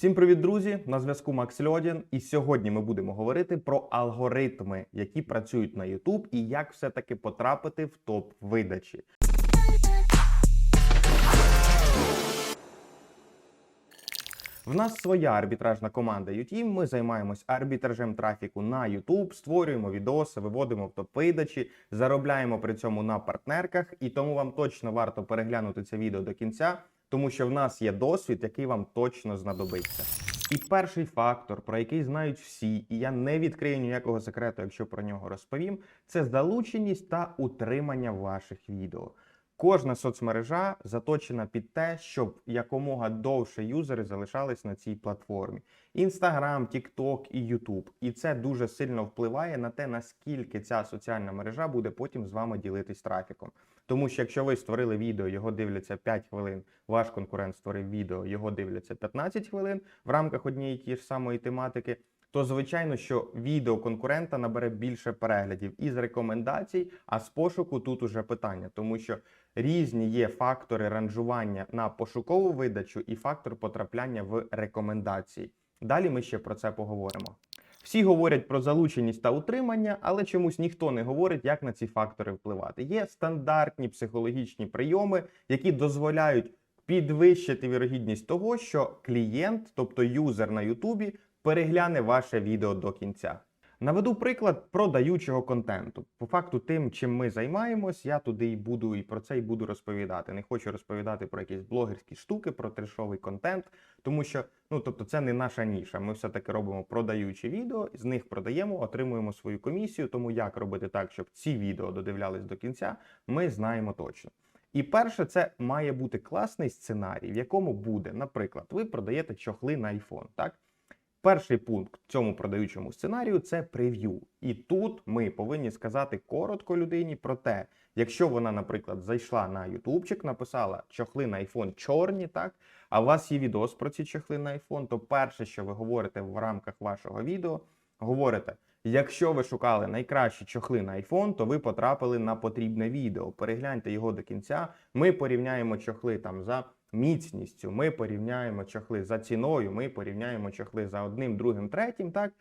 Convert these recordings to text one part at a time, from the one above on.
Всім привіт, друзі! На зв'язку Макс Льодін. І сьогодні ми будемо говорити про алгоритми, які працюють на YouTube, і як все-таки потрапити в топ видачі. В нас своя арбітражна команда UTeam. Ми займаємось арбітражем трафіку на YouTube, створюємо відоси, виводимо в топ видачі, заробляємо при цьому на партнерках. І тому вам точно варто переглянути це відео до кінця, тому що в нас є досвід, який вам точно знадобиться. І перший фактор, про який знають всі, і я не відкрию ніякого секрету, якщо про нього розповім, це залученість та утримання ваших відео. Кожна соцмережа заточена під те, щоб якомога довше юзери залишались на цій платформі: Інстаграм, Тікток і Ютуб. І це дуже сильно впливає на те, наскільки ця соціальна мережа буде потім з вами ділитись трафіком. Тому що якщо ви створили відео, його дивляться 5 хвилин, ваш конкурент створив відео, його дивляться 15 хвилин в рамках однієї тієї ж самої тематики. То звичайно, що відео конкурента набере більше переглядів із рекомендацій, а з пошуку тут уже питання, тому що різні є фактори ранжування на пошукову видачу і фактор потрапляння в рекомендації. Далі ми ще про це поговоримо. Всі говорять про залученість та утримання, але чомусь ніхто не говорить, як на ці фактори впливати. Є стандартні психологічні прийоми, які дозволяють підвищити вірогідність того, що клієнт, тобто юзер на Ютубі, перегляне ваше відео до кінця. Наведу приклад продаючого контенту. По факту, тим, чим ми займаємось, я туди і буду і про це і буду розповідати. Не хочу розповідати про якісь блогерські штуки, про трешовий контент, тому що ну тобто це не наша ніша. Ми все-таки робимо продаючі відео, з них продаємо, отримуємо свою комісію. Тому як робити так, щоб ці відео додивлялись до кінця, ми знаємо точно. І перше, це має бути класний сценарій, в якому буде, наприклад, ви продаєте чохли на iPhone, так? Перший пункт цьому продаючому сценарію це прев'ю. І тут ми повинні сказати коротко людині про те, якщо вона, наприклад, зайшла на ютубчик, написала чохли на iPhone чорні, так, а у вас є відос про ці чохли на iPhone, то перше, що ви говорите в рамках вашого відео, говорите. Якщо ви шукали найкращі чохли на iPhone, то ви потрапили на потрібне відео. Перегляньте його до кінця. Ми порівняємо чохли там за міцністю. Ми порівняємо чохли за ціною. Ми порівняємо чохли за одним, другим, третім. Так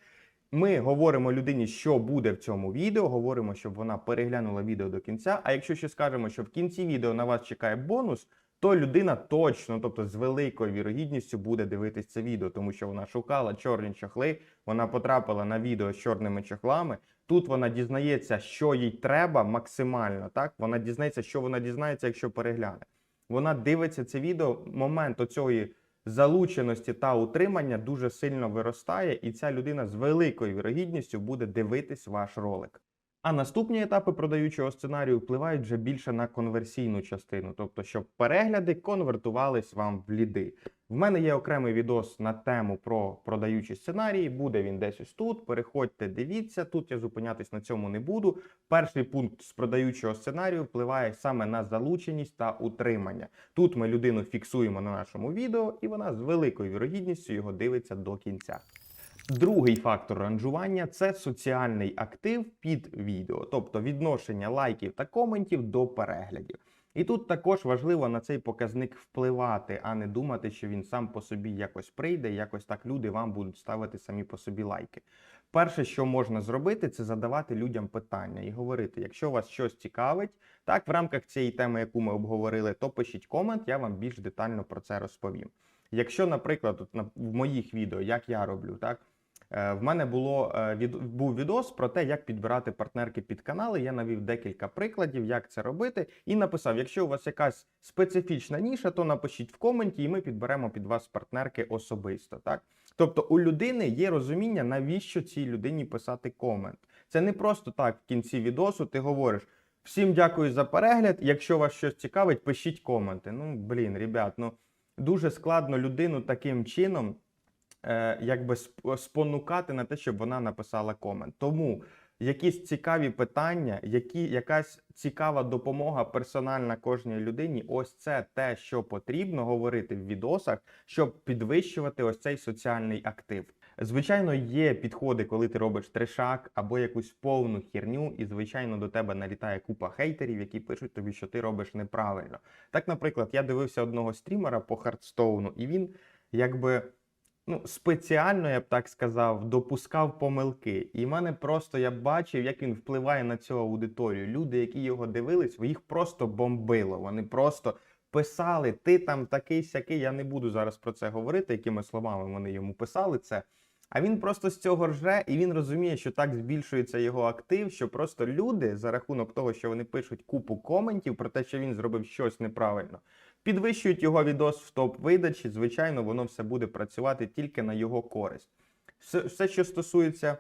ми говоримо людині, що буде в цьому відео. Говоримо, щоб вона переглянула відео до кінця. А якщо ще скажемо, що в кінці відео на вас чекає бонус. То людина точно, тобто з великою вірогідністю буде дивитись це відео, тому що вона шукала чорні чохли, вона потрапила на відео з чорними чохлами. Тут вона дізнається, що їй треба максимально. Так вона дізнається, що вона дізнається, якщо перегляне. Вона дивиться це відео. Момент оцієї залученості та утримання дуже сильно виростає, і ця людина з великою вірогідністю буде дивитись ваш ролик. А наступні етапи продаючого сценарію впливають вже більше на конверсійну частину, тобто, щоб перегляди конвертувались вам в ліди. В мене є окремий відос на тему про продаючі сценарії. Буде він десь ось тут. Переходьте, дивіться. Тут я зупинятись на цьому не буду. Перший пункт з продаючого сценарію впливає саме на залученість та утримання. Тут ми людину фіксуємо на нашому відео, і вона з великою вірогідністю його дивиться до кінця. Другий фактор ранжування це соціальний актив під відео, тобто відношення лайків та коментів до переглядів. І тут також важливо на цей показник впливати, а не думати, що він сам по собі якось прийде, якось так люди вам будуть ставити самі по собі лайки. Перше, що можна зробити, це задавати людям питання і говорити: якщо вас щось цікавить, так в рамках цієї теми, яку ми обговорили, то пишіть комент, я вам більш детально про це розповім. Якщо, наприклад, в моїх відео, як я роблю, так. Е, В мене було е, від був відос про те, як підбирати партнерки під канали. Я навів декілька прикладів, як це робити, і написав: якщо у вас якась специфічна ніша, то напишіть в коменті, і ми підберемо під вас партнерки особисто. Так, тобто у людини є розуміння, навіщо цій людині писати комент. Це не просто так в кінці відосу. Ти говориш. Всім дякую за перегляд. Якщо вас щось цікавить, пишіть коменти. Ну блін, ребят, ну дуже складно людину таким чином якби спонукати на те, щоб вона написала комент. Тому якісь цікаві питання, які, якась цікава допомога персональна кожній людині, ось це те, що потрібно говорити в відосах, щоб підвищувати ось цей соціальний актив. Звичайно, є підходи, коли ти робиш трешак або якусь повну херню, і звичайно до тебе налітає купа хейтерів, які пишуть тобі, що ти робиш неправильно. Так, наприклад, я дивився одного стрімера по Хардстоуну, і він якби ну, спеціально, я б так сказав, допускав помилки. І в мене просто я бачив, як він впливає на цю аудиторію. Люди, які його дивились, їх просто бомбило. Вони просто писали: ти там такий сякий. Я не буду зараз про це говорити, якими словами вони йому писали це. А він просто з цього рже, і він розуміє, що так збільшується його актив, що просто люди за рахунок того, що вони пишуть купу коментів про те, що він зробив щось неправильно, підвищують його відос в топ видачі. Звичайно, воно все буде працювати тільки на його користь. Все, все що стосується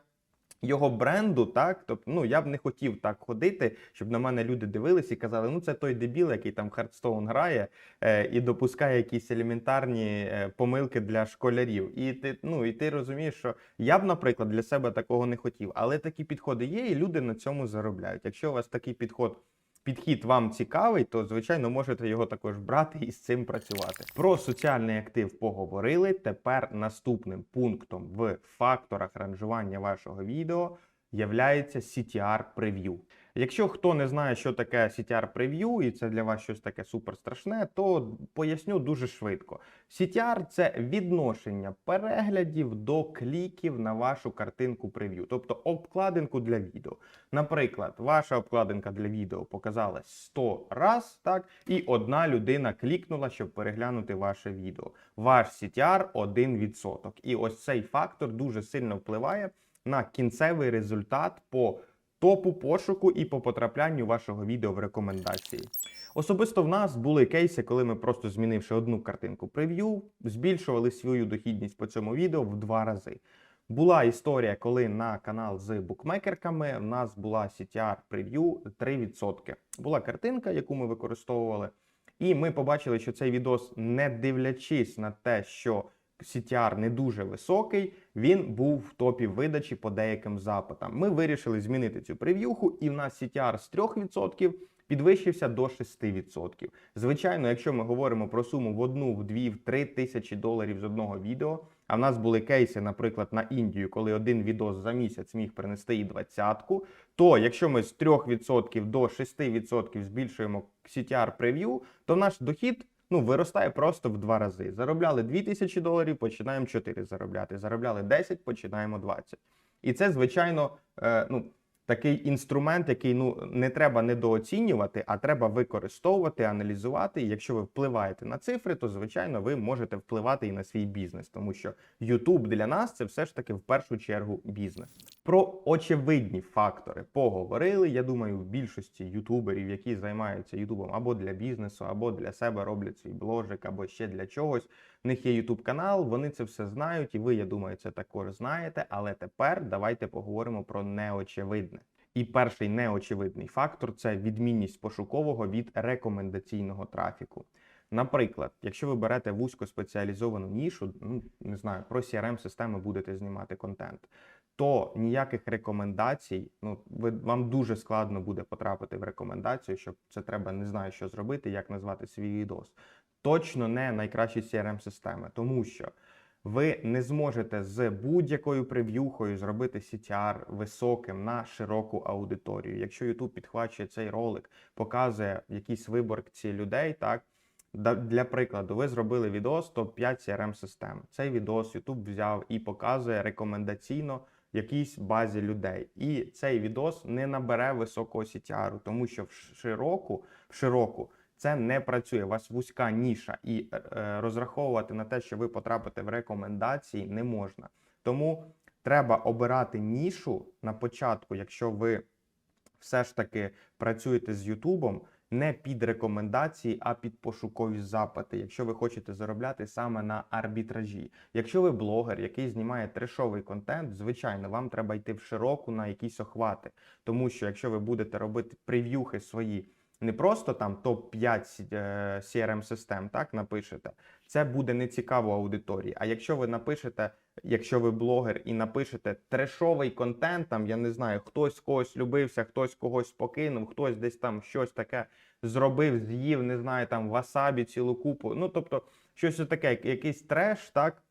його бренду, так тобто, ну я б не хотів так ходити, щоб на мене люди дивились і казали, ну це той дебіл, який там Hearthstone грає е, і допускає якісь елементарні е, помилки для школярів. І ти ну і ти розумієш, що я б, наприклад, для себе такого не хотів, але такі підходи є, і люди на цьому заробляють. Якщо у вас такий підход. Підхід вам цікавий, то звичайно можете його також брати і з цим працювати. Про соціальний актив поговорили. Тепер наступним пунктом в факторах ранжування вашого відео являється CTR Preview. Якщо хто не знає, що таке CTR Preview, і це для вас щось таке супер страшне, то поясню дуже швидко. CTR – це відношення переглядів до кліків на вашу картинку прев'ю, тобто обкладинку для відео. Наприклад, ваша обкладинка для відео показалась 100 раз, так, і одна людина клікнула, щоб переглянути ваше відео. Ваш CTR 1%. І ось цей фактор дуже сильно впливає на кінцевий результат по топу пошуку і по потраплянню вашого відео в рекомендації. Особисто в нас були кейси, коли ми просто змінивши одну картинку прев'ю, збільшували свою дохідність по цьому відео в два рази. Була історія, коли на канал з букмекерками в нас була CTR прев'ю 3%. Була картинка, яку ми використовували, і ми побачили, що цей відос, не дивлячись на те, що CTR не дуже високий, він був в топі видачі по деяким запитам. Ми вирішили змінити цю прев'юху, і в нас CTR з 3% підвищився до 6%. Звичайно, якщо ми говоримо про суму в одну, в дві, в три тисячі доларів з одного відео. А в нас були кейси, наприклад, на Індію, коли один відос за місяць міг принести і двадцятку. То якщо ми з 3% до 6% збільшуємо CTR прев'ю, то наш дохід ну, виростає просто в два рази. Заробляли 2000 доларів, починаємо 4 заробляти. Заробляли 10, починаємо 20. І це, звичайно, е, ну, такий інструмент, який ну, не треба недооцінювати, а треба використовувати, аналізувати. І якщо ви впливаєте на цифри, то, звичайно, ви можете впливати і на свій бізнес, тому що YouTube для нас це все ж таки в першу чергу бізнес. Про очевидні фактори поговорили. Я думаю, в більшості ютуберів, які займаються ютубом або для бізнесу, або для себе роблять свій бложик, або ще для чогось. В них є ютуб канал, вони це все знають, і ви, я думаю, це також знаєте. Але тепер давайте поговоримо про неочевидне. І перший неочевидний фактор це відмінність пошукового від рекомендаційного трафіку. Наприклад, якщо ви берете вузькоспеціалізовану нішу, ну не знаю, про crm системи будете знімати контент, то ніяких рекомендацій, ну ви вам дуже складно буде потрапити в рекомендацію, щоб це треба не знаю, що зробити, як назвати свій відос. Точно не найкращі crm системи, тому що ви не зможете з будь-якою прев'юхою зробити CTR високим на широку аудиторію. Якщо YouTube підхвачує цей ролик, показує якісь виборці людей, так. Для прикладу, ви зробили відос топ-5 crm систем. Цей відос YouTube взяв і показує рекомендаційно якійсь базі людей. І цей відос не набере високого CTR, тому що в широку, в широку це не працює. У вас вузька ніша, і е, розраховувати на те, що ви потрапите в рекомендації, не можна. Тому треба обирати нішу на початку, якщо ви все ж таки працюєте з Ютубом не під рекомендації, а під пошукові запити, якщо ви хочете заробляти саме на арбітражі. Якщо ви блогер, який знімає трешовий контент, звичайно, вам треба йти в широку на якісь охвати. Тому що якщо ви будете робити прев'юхи свої. Не просто там топ-5 crm систем так напишете, це буде нецікаво аудиторії. А якщо ви напишете, якщо ви блогер і напишете трешовий контент, там я не знаю, хтось когось любився, хтось когось покинув, хтось десь там щось таке зробив, з'їв, не знаю, там васабі, цілу купу. Ну тобто, щось таке, якийсь треш, так.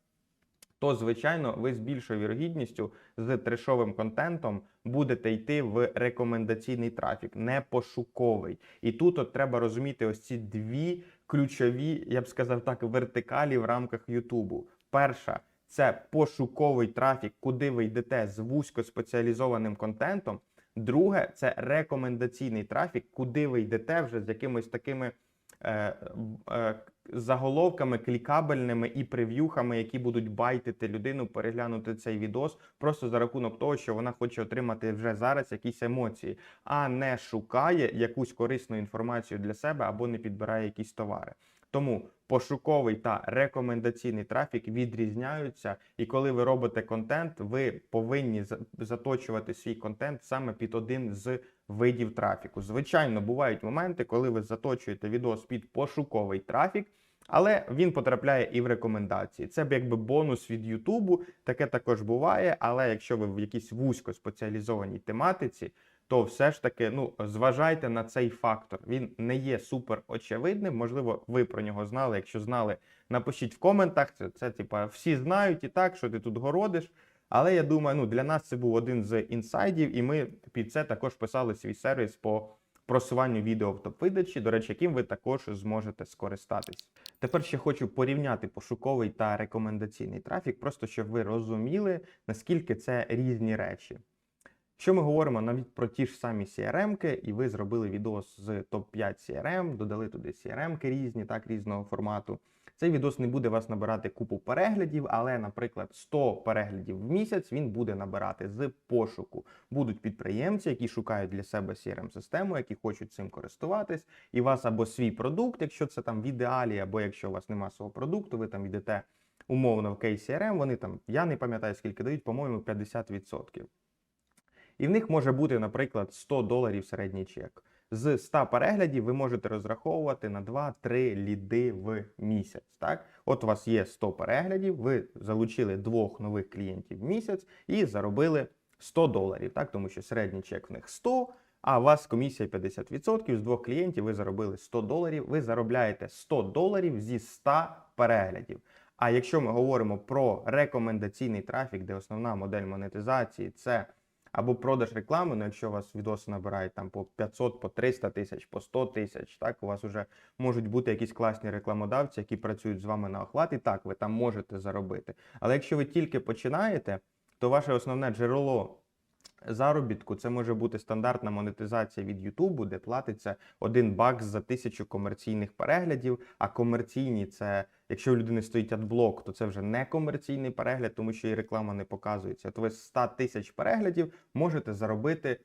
То, звичайно, ви з більшою вірогідністю з трешовим контентом будете йти в рекомендаційний трафік, не пошуковий. І тут от треба розуміти ось ці дві ключові, я б сказав так, вертикалі в рамках Ютубу. Перша це пошуковий трафік, куди ви йдете з вузькоспеціалізованим контентом. Друге, це рекомендаційний трафік, куди ви йдете вже з якимись такими е, е, заголовками, клікабельними і прев'юхами, які будуть байтити людину, переглянути цей відос, просто за рахунок того, що вона хоче отримати вже зараз якісь емоції, а не шукає якусь корисну інформацію для себе або не підбирає якісь товари. Тому пошуковий та рекомендаційний трафік відрізняються, і коли ви робите контент, ви повинні заточувати свій контент саме під один з видів трафіку. Звичайно, бувають моменти, коли ви заточуєте відос під пошуковий трафік. Але він потрапляє і в рекомендації. Це б якби бонус від Ютубу. Таке також буває. Але якщо ви в якійсь вузько спеціалізованій тематиці, то все ж таки ну зважайте на цей фактор. Він не є супер очевидним. Можливо, ви про нього знали. Якщо знали, напишіть в коментах. Це, це типа всі знають і так, що ти тут городиш. Але я думаю, ну для нас це був один з інсайдів, і ми під це також писали свій сервіс по просуванню відео в топ-видачі, до речі, яким ви також зможете скористатись. Тепер ще хочу порівняти пошуковий та рекомендаційний трафік, просто щоб ви розуміли, наскільки це різні речі. Якщо ми говоримо навіть про ті ж самі CRM-ки, і ви зробили відос з топ-5 CRM, додали туди CRM-ки різні, так, різного формату. Цей відос не буде вас набирати купу переглядів, але, наприклад, 100 переглядів в місяць він буде набирати з пошуку. Будуть підприємці, які шукають для себе CRM-систему, які хочуть цим користуватись, і вас або свій продукт, якщо це там в ідеалі, або якщо у вас немає свого продукту, ви там йдете умовно в кейс CRM, вони там, я не пам'ятаю, скільки дають, по-моєму, 50%. І в них може бути, наприклад, 100 доларів середній чек. З 100 переглядів ви можете розраховувати на 2-3 ліди в місяць. Так, от у вас є 100 переглядів, ви залучили двох нових клієнтів в місяць і заробили 100 доларів. Так, тому що середній чек в них 100, а у вас комісія 50%. З двох клієнтів ви заробили 100 доларів. Ви заробляєте 100 доларів зі 100 переглядів. А якщо ми говоримо про рекомендаційний трафік, де основна модель монетизації це або продаж реклами, ну якщо у вас відоси набирають там по 500, по 300 тисяч, по 100 тисяч, так у вас вже можуть бути якісь класні рекламодавці, які працюють з вами на охват, і так ви там можете заробити. Але якщо ви тільки починаєте, то ваше основне джерело заробітку це може бути стандартна монетизація від Ютубу, де платиться один бакс за тисячу комерційних переглядів. А комерційні це, якщо у людини стоїть адблок, то це вже не комерційний перегляд, тому що і реклама не показується. То ви з 100 тисяч переглядів можете заробити.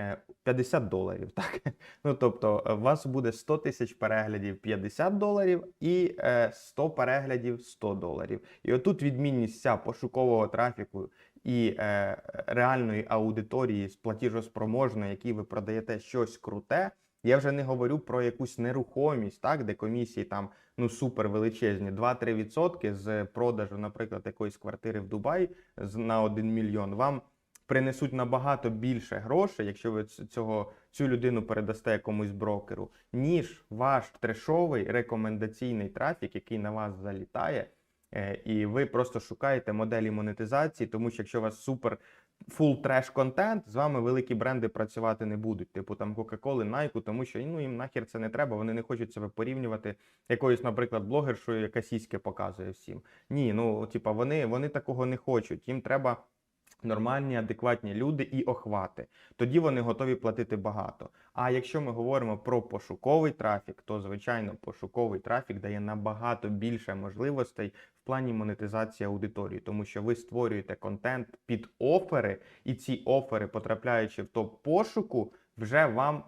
е, 50 доларів, так? Ну, тобто, е, у вас буде 100 тисяч переглядів 50 доларів і е, 100 переглядів 100 доларів. І отут відмінність вся пошукового трафіку і е, реальної аудиторії з платіжоспроможної, якій ви продаєте щось круте. Я вже не говорю про якусь нерухомість, так, де комісії там ну супер величезні, 2-3% з продажу, наприклад, якоїсь квартири в Дубаї з- на 1 мільйон. Вам принесуть набагато більше грошей, якщо ви цього цю людину передасте якомусь брокеру, ніж ваш трешовий рекомендаційний трафік, який на вас залітає. Е, І ви просто шукаєте моделі монетизації, тому що якщо у вас супер фул треш контент, з вами великі бренди працювати не будуть. Типу там Coca-Cola, Nike, тому що ну їм нахер це не треба. Вони не хочуть себе порівнювати якоюсь, наприклад, блогершою, яка сіськи показує всім. Ні, ну типа вони, вони такого не хочуть. Їм треба. Нормальні, адекватні люди і охвати. Тоді вони готові платити багато. А якщо ми говоримо про пошуковий трафік, то звичайно пошуковий трафік дає набагато більше можливостей в плані монетизації аудиторії, тому що ви створюєте контент під офери, і ці офери, потрапляючи в топ пошуку, вже вам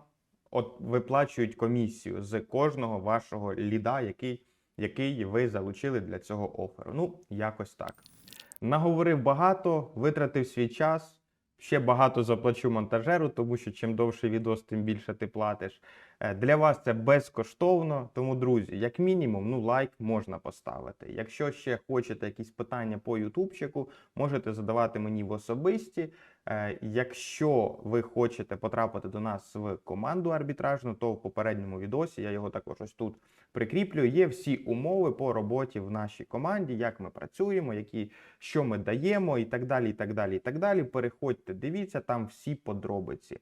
от виплачують комісію з кожного вашого ліда, який, який ви залучили для цього оферу. Ну, якось так. Наговорив багато, витратив свій час. Ще багато заплачу монтажеру, тому що чим довший відос, тим більше ти платиш. Е, Для вас це безкоштовно. Тому, друзі, як мінімум, ну лайк можна поставити. Якщо ще хочете якісь питання по ютубчику, можете задавати мені в особисті. Е, Якщо ви хочете потрапити до нас в команду арбітражну, то в попередньому відосі я його також ось тут прикріплю. Є всі умови по роботі в нашій команді, як ми працюємо, які що ми даємо, і так далі. і так далі, і так далі. Переходьте, дивіться там всі подробиці.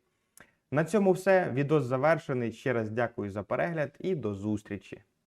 На цьому все. Відос завершений. Ще раз дякую за перегляд і до зустрічі.